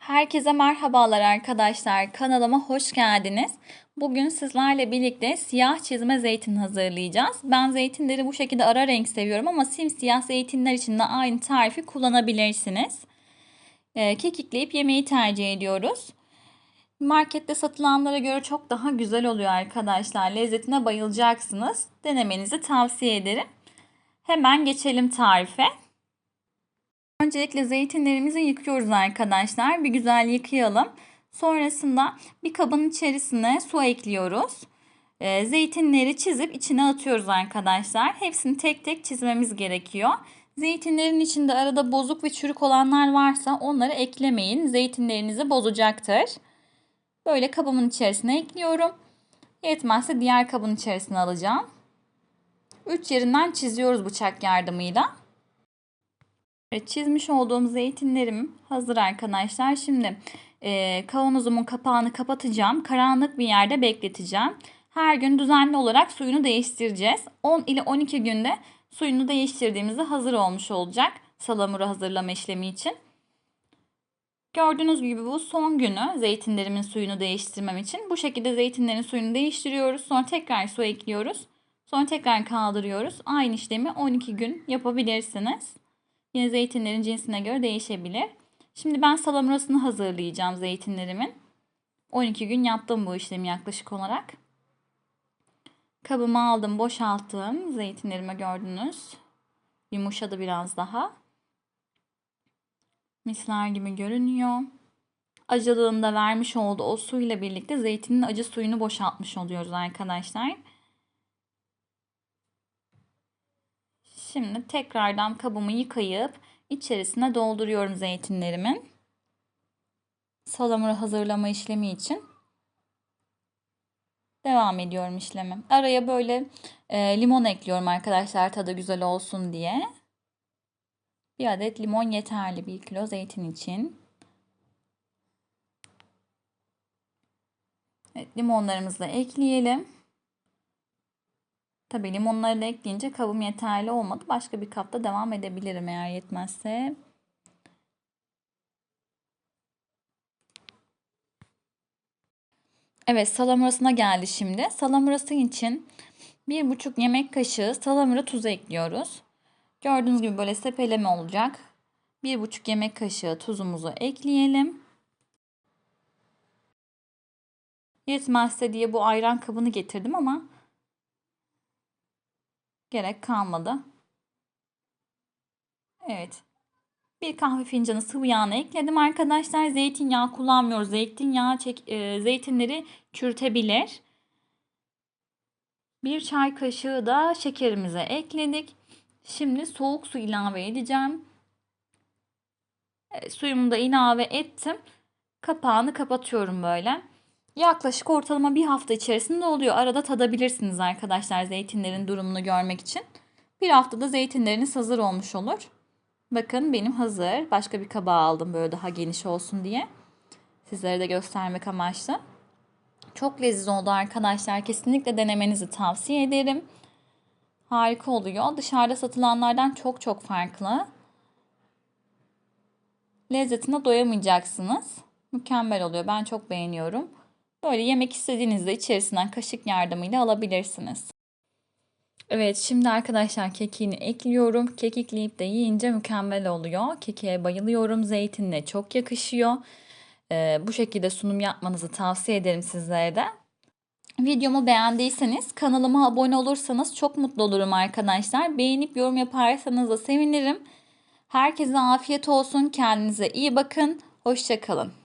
Herkese merhabalar arkadaşlar. Kanalıma hoş geldiniz. Bugün sizlerle birlikte siyah çizme zeytin hazırlayacağız. Ben zeytinleri bu şekilde ara renk seviyorum ama simsiyah zeytinler için de aynı tarifi kullanabilirsiniz. Ee, kekikleyip yemeği tercih ediyoruz. Markette satılanlara göre çok daha güzel oluyor arkadaşlar. Lezzetine bayılacaksınız. Denemenizi tavsiye ederim. Hemen geçelim tarife. Öncelikle zeytinlerimizi yıkıyoruz arkadaşlar. Bir güzel yıkayalım. Sonrasında bir kabın içerisine su ekliyoruz. E, zeytinleri çizip içine atıyoruz arkadaşlar. Hepsini tek tek çizmemiz gerekiyor. Zeytinlerin içinde arada bozuk ve çürük olanlar varsa onları eklemeyin. Zeytinlerinizi bozacaktır. Böyle kabımın içerisine ekliyorum. Yetmezse diğer kabın içerisine alacağım. Üç yerinden çiziyoruz bıçak yardımıyla. Çizmiş olduğum zeytinlerim hazır arkadaşlar. Şimdi e, kavanozumun kapağını kapatacağım. Karanlık bir yerde bekleteceğim. Her gün düzenli olarak suyunu değiştireceğiz. 10 ile 12 günde suyunu değiştirdiğimizde hazır olmuş olacak. Salamura hazırlama işlemi için. Gördüğünüz gibi bu son günü zeytinlerimin suyunu değiştirmem için. Bu şekilde zeytinlerin suyunu değiştiriyoruz. Sonra tekrar su ekliyoruz. Sonra tekrar kaldırıyoruz. Aynı işlemi 12 gün yapabilirsiniz. Yine zeytinlerin cinsine göre değişebilir. Şimdi ben salamurasını hazırlayacağım zeytinlerimin. 12 gün yaptım bu işlemi yaklaşık olarak. Kabımı aldım, boşalttım. Zeytinlerimi gördünüz. Yumuşadı biraz daha. Misler gibi görünüyor. Acılığında vermiş olduğu o suyla birlikte zeytinin acı suyunu boşaltmış oluyoruz arkadaşlar. Şimdi tekrardan kabımı yıkayıp içerisine dolduruyorum zeytinlerimin. Salamura hazırlama işlemi için. Devam ediyorum işlemi. Araya böyle e, limon ekliyorum arkadaşlar tadı güzel olsun diye. Bir adet limon yeterli bir kilo zeytin için. Evet, limonlarımızı da ekleyelim. Tabii limonları da ekleyince kabım yeterli olmadı. Başka bir kapta devam edebilirim eğer yetmezse. Evet salamurasına geldi şimdi. Salamurası için bir buçuk yemek kaşığı salamura tuzu ekliyoruz. Gördüğünüz gibi böyle sepeleme olacak. Bir buçuk yemek kaşığı tuzumuzu ekleyelim. Yetmezse diye bu ayran kabını getirdim ama gerek kalmadı. Evet. Bir kahve fincanı sıvı yağını ekledim arkadaşlar. Zeytinyağı kullanmıyoruz. Zeytinyağı çek, e, zeytinleri çürütebilir. Bir çay kaşığı da şekerimize ekledik. Şimdi soğuk su ilave edeceğim. E, suyumu da ilave ettim. Kapağını kapatıyorum böyle. Yaklaşık ortalama bir hafta içerisinde oluyor. Arada tadabilirsiniz arkadaşlar zeytinlerin durumunu görmek için. Bir haftada zeytinleriniz hazır olmuş olur. Bakın benim hazır. Başka bir kaba aldım böyle daha geniş olsun diye. Sizlere de göstermek amaçlı. Çok leziz oldu arkadaşlar. Kesinlikle denemenizi tavsiye ederim. Harika oluyor. Dışarıda satılanlardan çok çok farklı. Lezzetine doyamayacaksınız. Mükemmel oluyor. Ben çok beğeniyorum. Böyle yemek istediğinizde içerisinden kaşık yardımıyla alabilirsiniz. Evet şimdi arkadaşlar kekiğini ekliyorum. Kekikleyip de yiyince mükemmel oluyor. Kekiğe bayılıyorum. Zeytinle çok yakışıyor. Ee, bu şekilde sunum yapmanızı tavsiye ederim sizlere de. Videomu beğendiyseniz kanalıma abone olursanız çok mutlu olurum arkadaşlar. Beğenip yorum yaparsanız da sevinirim. Herkese afiyet olsun. Kendinize iyi bakın. Hoşçakalın.